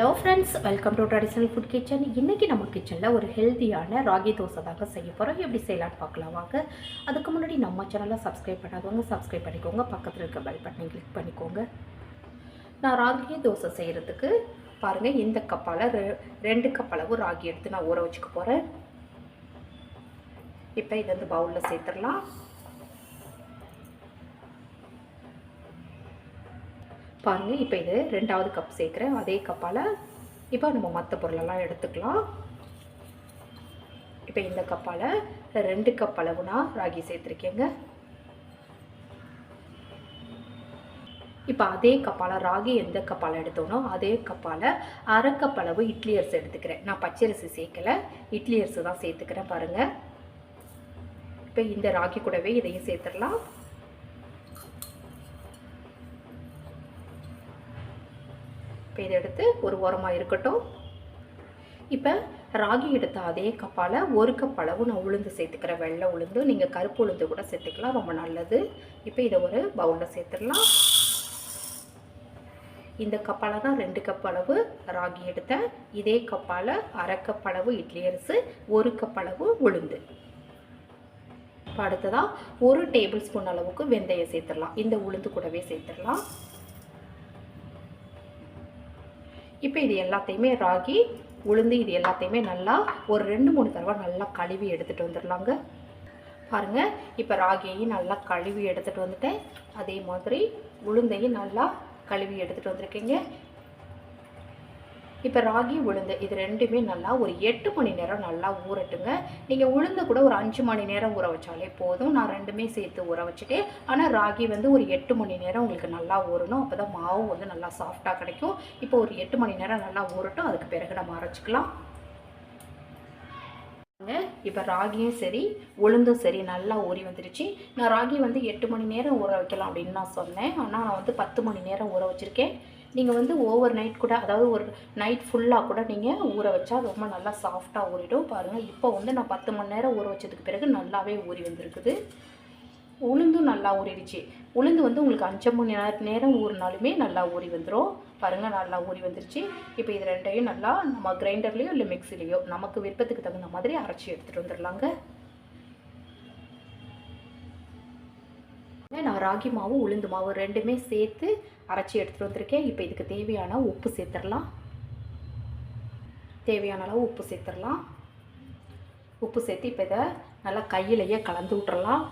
Hello friends welcome to traditional food kitchen இன்றைக்கி நம்ம கிச்சனில் ஒரு ஹெல்த்தியான ராகி தோசை தாங்க செய்ய போகிறோம் எப்படி செய்யலாம்னு பார்க்கலாம் வாங்க. அதுக்கு முன்னாடி நம்ம சேனலை சப்ஸ்கிரைப் பண்ணாதவங்க சப்ஸ்கிரைப் பண்ணிக்கோங்க. பக்கத்தில் இருக்க பெல் பட்டனை கிளிக் பண்ணிக்கோங்க. நான் ராகி தோசை செய்கிறதுக்கு பாருங்கள் இந்த கப்பால் ரெ ரெண்டு கப் அளவு ராகி எடுத்து நான் ஊற வச்சுக்க போகிறேன் இப்போ இது வந்து பவுலில் சேர்த்துடலாம். பாருங்கள் இப்போ இது ரெண்டாவது கப் சேர்க்குறேன். அதே கப்பால் இப்போ நம்ம மற்ற பொருளெல்லாம் எடுத்துக்கலாம். இப்போ இந்த கப்பால் ரெண்டு கப் அளவு நான் ராகி சேர்த்துருக்கேங்க. இப்போ அதே கப்பால் ராகி எந்த கப்பால் எடுத்தோனோ அதே கப்பால் அரை கப் அளவு இட்லி அரிசி எடுத்துக்கிறேன். நான் பச்சரிசி சேர்க்கலை. இட்லி அரிசி தான் சேர்த்துக்கிறேன் பாருங்கள் இப்போ இந்த ராகி கூடவே இதையும் சேர்த்துடலாம். இப்போ இதை எடுத்து ஒரு ஓரமாக இருக்கட்டும். இப்போ ராகி எடுத்த அதே கப்பால் ஒரு கப் அளவு நான் உளுந்து சேர்த்துக்கிறேன் வெள்ளை உளுந்து நீங்கள் கருப்பு உளுந்து கூட சேர்த்துக்கலாம் ரொம்ப நல்லது. இப்போ இதை ஒரு பவுலில் சேர்த்துடலாம். இந்த கப்பால் தான் ரெண்டு கப் அளவு ராகி எடுத்தேன். இதே கப்பால் அரை கப் அளவு இட்லி அரிசி ஒரு கப் அளவு உளுந்து. இப்போ அடுத்ததாக ஒரு டேபிள் ஸ்பூன் அளவுக்கு வெந்தயம் சேர்த்துடலாம். இந்த உளுந்து கூடவே சேர்த்துடலாம். இப்போ இது எல்லாத்தையுமே ராகி உளுந்து இது எல்லாத்தையுமே நல்லா ஒரு ரெண்டு மூணு தடவை நல்லா கழுவி எடுத்துகிட்டு வந்துடலாங்க பாருங்கள் இப்போ ராகியையும் நல்லா கழுவி எடுத்துகிட்டு வந்துட்டேன். அதே மாதிரி உளுந்தையும் நல்லா கழுவி எடுத்துகிட்டு வந்திருக்கீங்க. இப்போ ராகி உளுந்து இது ரெண்டுமே நல்லா ஒரு எட்டு மணி நேரம் நல்லா ஊறட்டுங்க. நீங்கள் உளுந்து கூட ஒரு அஞ்சு மணி நேரம் ஊற வச்சாலே போதும். நான் ரெண்டுமே சேர்த்து ஊற வச்சுட்டேன். ஆனால் ராகி வந்து ஒரு எட்டு மணி நேரம் உங்களுக்கு நல்லா ஊறணும். அப்போ தான் மாவு வந்து நல்லா சாஃப்டாக கிடைக்கும். இப்போ ஒரு எட்டு மணி நேரம் நல்லா ஊறட்டும். அதுக்கு பிறகு நம்ம அரைச்சிக்கலாம். இப்போ ராகியும் சரி உளுந்தும் சரி நல்லா ஊறி வந்துருச்சு. நான் ராகி வந்து எட்டு மணி நேரம் ஊற வைக்கலாம் அப்படின்னு நான் சொன்னேன். ஆனால் நான் வந்து பத்து மணி நேரம் ஊற வச்சுருக்கேன். நீங்கள் வந்து ஓவர் நைட் கூட அதாவது ஒரு நைட் ஃபுல்லாக கூட நீங்கள் ஊற வச்சா ரொம்ப நல்லா சாஃப்டாக ஊறிடும். பாருங்கள் இப்போ வந்து நான் பத்து மணி நேரம் ஊற வச்சதுக்கு பிறகு நல்லாவே ஊறி வந்திருக்குது. உளுந்தும் நல்லா ஊறிடுச்சு. உளுந்து வந்து உங்களுக்கு அஞ்சு மணி நேரம் நேரம் ஊறினாலுமே நல்லா ஊறி வந்துடும் பாருங்கள் நல்லா ஊறி வந்துருச்சு. இப்போ இது ரெண்டையும் நல்லா நம்ம கிரைண்டர்லேயோ இல்லை மிக்சிலேயோ நமக்கு விருப்பத்துக்கு தகுந்த மாதிரி அரைச்சி எடுத்துகிட்டு வந்துடலாங்க நான் ராகி மாவு உளுந்து மாவு ரெண்டுமே சேர்த்து அரைச்சி எடுத்துகிட்டு வந்திருக்கேன். இப்போ இதுக்கு தேவையான உப்பு சேர்த்துடலாம். தேவையான அளவு உப்பு சேர்த்துடலாம். உப்பு சேர்த்து இப்போ இதை நல்லா கையிலையே கலந்து விட்டுறலாம்.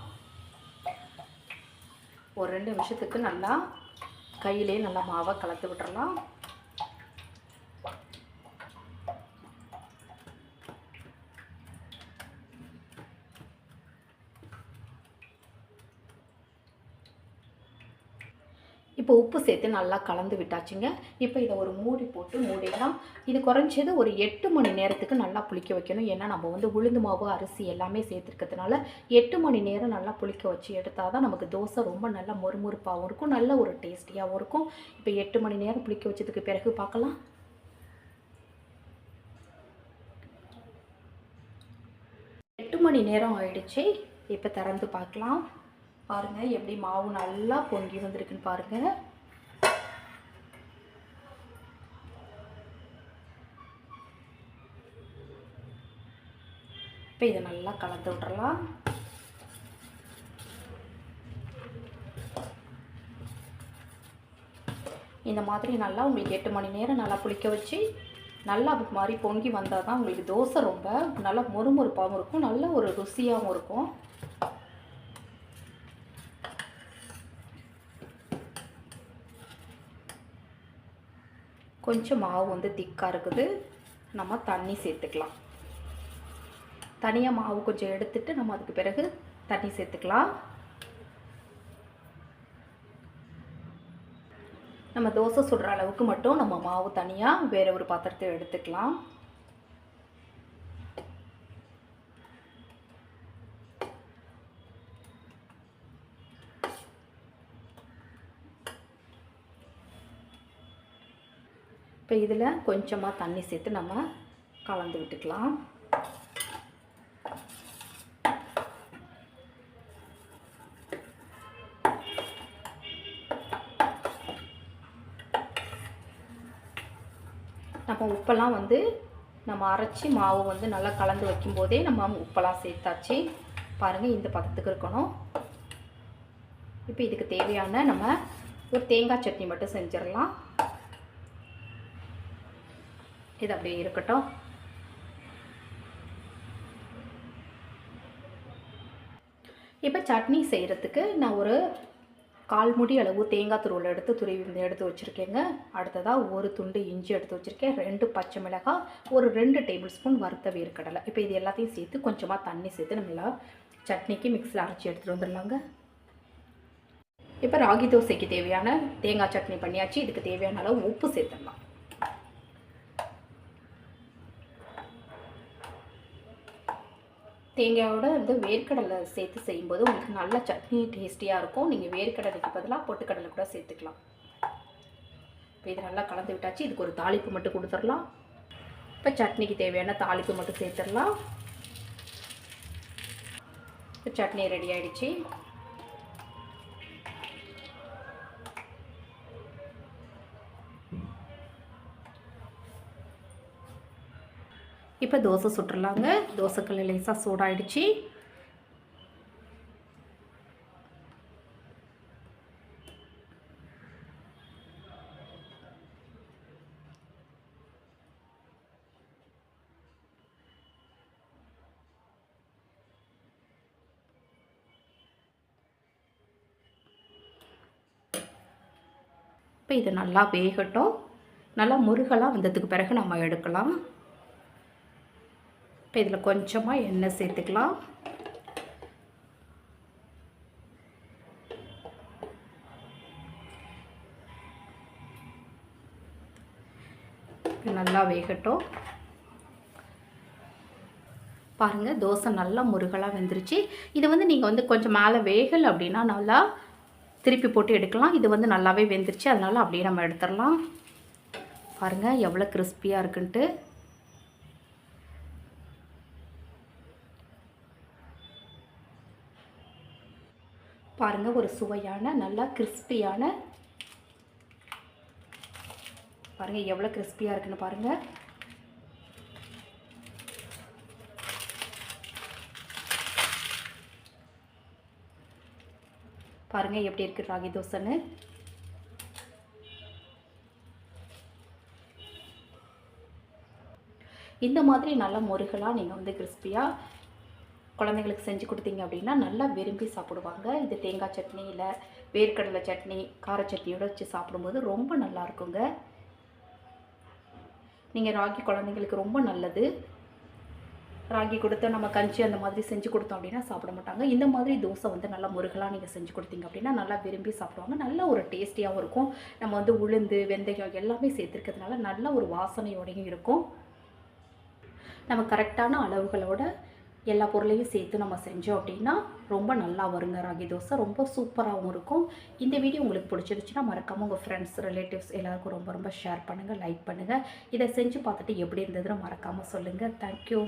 ஒரு ரெண்டு நிமிஷத்துக்கு நல்லா கையிலே நல்லா மாவை கலந்து விட்டுறலாம். இப்போ உப்பு சேர்த்து நல்லா கலந்து விட்டாச்சுங்க. இப்போ இதை ஒரு மூடி போட்டு மூடிடலாம். இது குறைஞ்சது ஒரு எட்டு மணி நேரத்துக்கு நல்லா புளிக்க வைக்கணும். ஏன்னா நம்ம வந்து உளுந்து மாவு அரிசி எல்லாமே சேர்த்துருக்கிறதுனால எட்டு மணி நேரம் நல்லா புளிக்க வச்சு எடுத்தால் தான் நமக்கு தோசை ரொம்ப நல்லா மொறுமொறுப்பாகவும் இருக்கும் நல்ல ஒரு டேஸ்டியாகவும் இருக்கும். இப்போ எட்டு மணி நேரம் புளிக்க வச்சதுக்கு பிறகு பார்க்கலாம். எட்டு மணி நேரம் ஆயிடுச்சு. இப்போ திறந்து பார்க்கலாம். பாருங்கள் எப்படி மாவு நல்லா பொங்கி வந்திருக்குன்னு பாருங்கள் இப்போ இதை நல்லா கலந்து விட்றலாம் இந்த மாதிரி நல்லா உங்களுக்கு எட்டு மணி நேரம் நல்லா புளிக்க வச்சு நல்லா அது மாதிரி பொங்கி வந்தால் தான் உங்களுக்கு தோசை ரொம்ப நல்லா மொறுமொறுப்பாகவும் இருக்கும் நல்ல ஒரு ருசியாகவும் இருக்கும். கொஞ்சம் மாவு வந்து திக்காக இருக்குது. நம்ம தண்ணி சேர்த்துக்கலாம். தனியாக மாவு கொஞ்சம் எடுத்துட்டு நம்ம அதுக்கு பிறகு தண்ணி சேர்த்துக்கலாம். நம்ம தோசை சுடுற அளவுக்கு மட்டும் நம்ம மாவு தனியாக வேறு ஒரு பாத்திரத்தை எடுத்துக்கலாம். இப்போ இதில் கொஞ்சமாக தண்ணி சேர்த்து நம்ம கலந்து விட்டுக்கலாம். நம்ம உப்பெல்லாம் வந்து நம்ம அரைச்சி மாவு வந்து நல்லா கலந்து வைக்கும்போதே நம்ம உப்பெல்லாம் சேர்த்தாச்சு. பாருங்கள் இந்த பதத்துக்கு இருக்கணும். இப்போ இதுக்கு தேவையான நம்ம ஒரு தேங்காய் சட்னி மட்டும் செஞ்சிடலாம். இது அப்படியே இருக்கட்டும். இப்போ சட்னி செய்கிறதுக்கு நான் ஒரு கால் முடி அளவு தேங்காய் துருவில் எடுத்து துருவி வந்து எடுத்து வச்சுருக்கேங்க. அடுத்ததாக ஒரு துண்டு இஞ்சி எடுத்து வச்சுருக்கேன். ரெண்டு பச்சை மிளகாய் ஒரு ரெண்டு டேபிள் ஸ்பூன் வறுத்த வேர்க்கடலை. இப்போ இது எல்லாத்தையும் சேர்த்து கொஞ்சமாக தண்ணி சேர்த்து நம்மளா சட்னிக்கு மிக்ஸில் அரைச்சி எடுத்துகிட்டு வந்துடலாங்க. இப்போ ராகி தோசைக்கு தேவையான தேங்காய் சட்னி பண்ணியாச்சு. இதுக்கு தேவையான அளவு உப்பு சேர்த்துடலாம். தேங்காயோட வந்து வேர்க்கடலை சேர்த்து செய்யும்போது உங்களுக்கு நல்ல சட்னி டேஸ்டியாக இருக்கும். நீங்கள் வேர்க்கடலைக்கு பதிலாக பொட்டுக்கடலை கூட சேர்த்துக்கலாம். இப்போ இது நல்லா கலந்து விட்டாச்சு. இதுக்கு ஒரு தாளிப்பு மட்டும் கொடுத்துடலாம். இப்போ சட்னிக்கு தேவையான தாளிப்பு மட்டும் சேர்த்துடலாம். இப்போ சட்னி ரெடி ஆகிடுச்சி இப்போ தோசை சுட்டுறலாங்க. தோசைக்கல் லேசாக சூடாயிடுச்சு. இப்போ இது நல்லா வேகட்டும். நல்லா முருகலாக வந்ததுக்கு பிறகு நம்ம எடுக்கலாம். இப்போ இதில் கொஞ்சமாக எண்ணெய் சேர்த்துக்கலாம். நல்லா வேகட்டும். பாருங்கள் தோசை நல்லா முருகலாக வெந்துருச்சு. இதை வந்து நீங்கள் வந்து கொஞ்சம் மேலே வேகல் அப்படின்னா நல்லா திருப்பி போட்டு எடுக்கலாம். இது வந்து நல்லாவே வெந்துருச்சு. அதனால் அப்படியே நம்ம எடுத்துடலாம். பாருங்கள் எவ்வளோ கிறிஸ்பியாக இருக்குன்ட்டு. பாருங்கள் ஒரு சுவையான நல்லா கிறிஸ்பியான பாருங்கள் எவ்வளோ கிறிஸ்பியாக இருக்குன்னு பாருங்கள் பாருங்கள் எப்படி இருக்குது ராகி தோசைன்னு. இந்த மாதிரி நல்லா முருகலாக நீங்கள் வந்து கிறிஸ்பியாக குழந்தைங்களுக்கு செஞ்சு கொடுத்தீங்க அப்படின்னா நல்லா விரும்பி சாப்பிடுவாங்க. இது தேங்காய் சட்னி இல்லை வேர்க்கடலை சட்னி கார சட்னியோடு வச்சு சாப்பிடும்போது ரொம்ப நல்லா இருக்குங்க. நீங்கள் ராகி குழந்தைங்களுக்கு ரொம்ப நல்லது. ராகி கொடுத்து நம்ம கஞ்சி அந்த மாதிரி செஞ்சு கொடுத்தோம் அப்படின்னா சாப்பிட மாட்டாங்க. இந்த மாதிரி தோசை வந்து நல்லா முருகலாக நீங்கள் செஞ்சு கொடுத்தீங்க அப்படின்னா நல்லா விரும்பி சாப்பிடுவாங்க. நல்ல ஒரு டேஸ்டியாகவும் இருக்கும். நம்ம வந்து உளுந்து வெந்தயம் எல்லாமே சேர்த்துருக்கிறதுனால நல்ல ஒரு வாசனையோடையும் இருக்கும். நம்ம கரெக்டான அளவுகளோட எல்லா பொருளையும் சேர்த்து நம்ம செஞ்சோம் அப்படின்னா ரொம்ப நல்லா வருங்க. ராகி தோசை ரொம்ப சூப்பராகவும் இருக்கும். இந்த வீடியோ உங்களுக்கு பிடிச்சிருச்சுன்னா மறக்காமல் உங்கள் ஃப்ரெண்ட்ஸ் ரிலேட்டிவ்ஸ் எல்லாருக்கும் ரொம்ப ரொம்ப ஷேர் பண்ணுங்கள் லைக் பண்ணுங்கள் இதை செஞ்சு பார்த்துட்டு எப்படி இருந்ததுன்னு மறக்காமல் சொல்லுங்கள் தேங்க்யூ